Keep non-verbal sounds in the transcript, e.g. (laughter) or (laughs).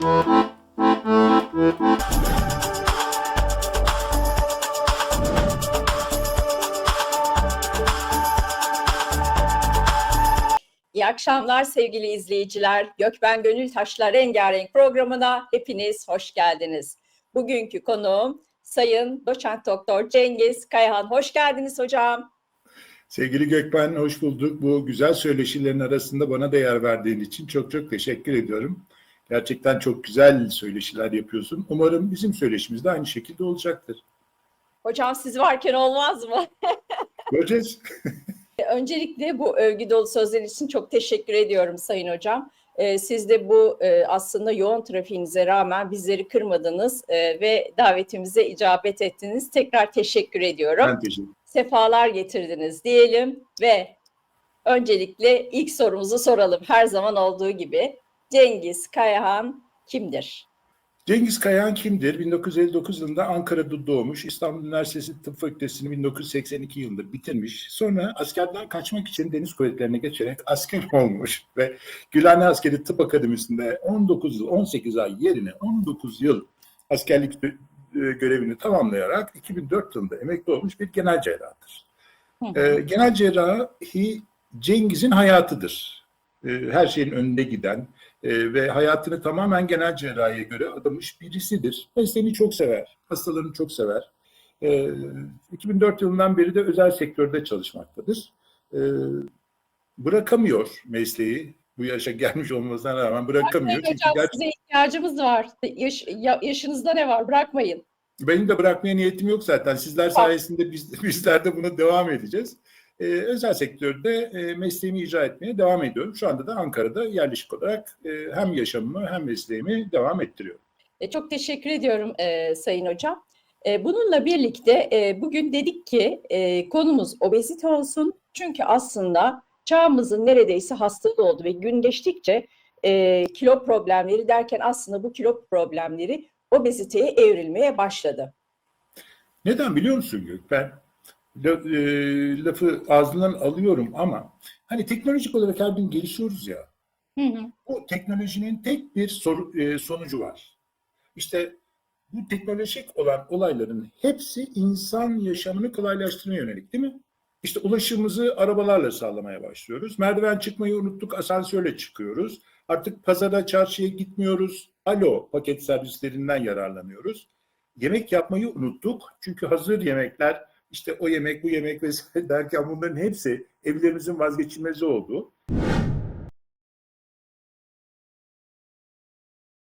İyi akşamlar sevgili izleyiciler. Gökben Gönül Taşlar Rengarenk programına hepiniz hoş geldiniz. Bugünkü konuğum Sayın Doçent Doktor Cengiz Kayahan. Hoş geldiniz hocam. Sevgili Gökben hoş bulduk. Bu güzel söyleşilerin arasında bana değer verdiğin için çok çok teşekkür ediyorum. Gerçekten çok güzel söyleşiler yapıyorsun. Umarım bizim söyleşimiz de aynı şekilde olacaktır. Hocam siz varken olmaz mı? (laughs) Göreceğiz. (laughs) Öncelikle bu övgü dolu sözler için çok teşekkür ediyorum Sayın Hocam. Ee, Siz de bu e, aslında yoğun trafiğinize rağmen bizleri kırmadınız e, ve davetimize icabet ettiniz. Tekrar teşekkür ediyorum. Ben teşekkür Sefalar getirdiniz diyelim ve öncelikle ilk sorumuzu soralım her zaman olduğu gibi. Cengiz Kayahan kimdir? Cengiz Kayahan kimdir? 1959 yılında Ankara'da doğmuş. İstanbul Üniversitesi Tıp Fakültesini 1982 yılında bitirmiş. Sonra askerden kaçmak için deniz kuvvetlerine geçerek asker (laughs) olmuş ve Gülhane Askeri Tıp Akademisi'nde 19 yıl, 18 ay yerine 19 yıl askerlik e, görevini tamamlayarak 2004 yılında emekli olmuş bir genel cerrahtır. Hı Ee, genel cerrahi Cengiz'in hayatıdır. Ee, her şeyin önünde giden e, ve hayatını tamamen genel cerrahiye göre adamış birisidir. Mesleğini çok sever, hastalarını çok sever. Ee, 2004 yılından beri de özel sektörde çalışmaktadır. Bırakamıyor mesleği. Bu yaşa gelmiş olmasına rağmen bırakamıyor. Bırakmayın hocam gerçekten size ihtiyacımız var. Yaş, ya- yaşınızda ne var bırakmayın. Benim de bırakmaya niyetim yok zaten. Sizler sayesinde biz, (laughs) bizler de buna devam edeceğiz. Ee, özel sektörde e, mesleğimi icra etmeye devam ediyorum. Şu anda da Ankara'da yerleşik olarak e, hem yaşamımı hem mesleğimi devam ettiriyorum. E, Çok teşekkür ediyorum e, Sayın Hocam. E, bununla birlikte e, bugün dedik ki e, konumuz obezite olsun. Çünkü aslında çağımızın neredeyse hastalığı oldu ve gün geçtikçe e, kilo problemleri derken aslında bu kilo problemleri obeziteye evrilmeye başladı. Neden biliyor musun Gökben? E, lafı ağzından alıyorum ama hani teknolojik olarak her gün gelişiyoruz ya. Hı hı. Bu teknolojinin tek bir soru- e, sonucu var. İşte bu teknolojik olan olayların hepsi insan yaşamını kolaylaştırmaya yönelik değil mi? İşte ulaşımımızı arabalarla sağlamaya başlıyoruz. Merdiven çıkmayı unuttuk, asansörle çıkıyoruz. Artık pazara, çarşıya gitmiyoruz. Alo paket servislerinden yararlanıyoruz. Yemek yapmayı unuttuk. Çünkü hazır yemekler, işte o yemek, bu yemek vesaire (laughs) derken bunların hepsi evlerimizin vazgeçilmezi oldu.